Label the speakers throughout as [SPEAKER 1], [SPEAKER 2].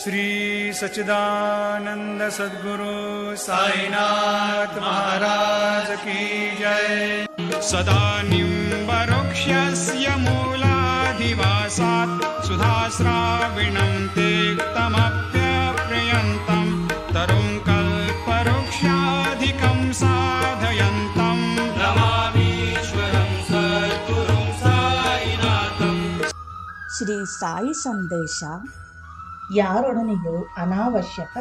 [SPEAKER 1] श्री सचिदानंद सद्गुरु साईनाथ महाराज की जय। सदा निम्बरुक्षस्य मूलाधिवासात् सुधास्राविणं तेक्तमप्यप्रयन्तं तरुं कल्परुक्षाधिकं साधयन्तम्
[SPEAKER 2] श्री साई संदेशा ಯಾರೊಡನೆಯೂ ಅನಾವಶ್ಯಕ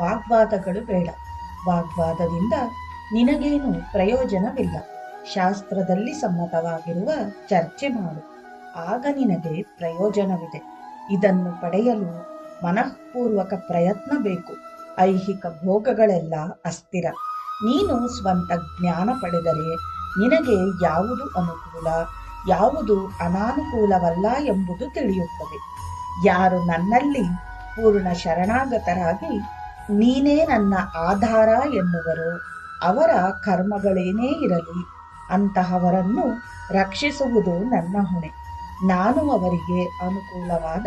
[SPEAKER 2] ವಾಗ್ವಾದಗಳು ಬೇಡ. ವಾಗ್ವಾದದಿಂದ ನಿನಗೇನು ಪ್ರಯೋಜನವಿಲ್ಲ. ಶಾಸ್ತ್ರದಲ್ಲಿ ಸಮ್ಮತವಾಗಿರುವ ಚರ್ಚೆ ಮಾಡು. ಆಗ ನಿನಗೆ ಪ್ರಯೋಜನವಿದೆ. ಇದನ್ನು ಪಡೆಯಲು ಮನಃಪೂರ್ವಕ ಪ್ರಯತ್ನ ಬೇಕು. ಐಹಿಕ ಭೋಗಗಳೆಲ್ಲ ಅಸ್ಥಿರ. ನೀನು ಸ್ವಂತ ಜ್ಞಾನ ಪಡೆದರೆ ನಿನಗೆ ಯಾವುದು ಅನುಕೂಲ? ಯಾವುದು ಅನಾನುಕೂಲವಲ್ಲ ಎಂಬುದು ತಿಳಿಯುತ್ತದೆ. ಯಾರು ನನ್ನಲ್ಲಿ ಪೂರ್ಣ ಶರಣಾಗತರಾಗಿ ನೀನೇ ನನ್ನ ಆಧಾರ ಎನ್ನುವರು. ಅವರ ಕರ್ಮಗಳೇನೇ ಇರಲಿ, ಅಂತಹವರನ್ನು ರಕ್ಷಿಸುವುದು ನನ್ನ ಹೊಣೆ. ನಾನು ಅವರಿಗೆ ಅನುಕೂಲವಾದ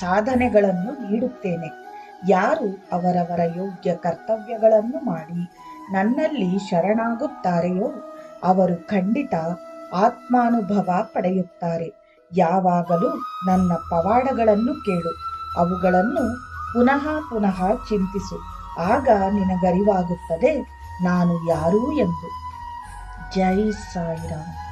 [SPEAKER 2] ಸಾಧನೆಗಳನ್ನು ನೀಡುತ್ತೇನೆ. ಯಾರು ಅವರವರ ಯೋಗ್ಯ ಕರ್ತವ್ಯಗಳನ್ನು ಮಾಡಿ ನನ್ನಲ್ಲಿ ಶರಣಾಗುತ್ತಾರೆಯೋ, ಅವರು ಖಂಡಿತ ಆತ್ಮಾನುಭವ ಪಡೆಯುತ್ತಾರೆ. ಯಾವಾಗಲೂ ನನ್ನ ಪವಾಡಗಳನ್ನು ಕೇಳು, ಅವುಗಳನ್ನು ಪುನಃ ಪುನಃ ಚಿಂತಿಸು. ಆಗ ನಿನಗರಿವಾಗುತ್ತದೆ, ನಾನು ಯಾರು ಎಂದು. ಜೈ ಸಾಯಿರಾಮ್.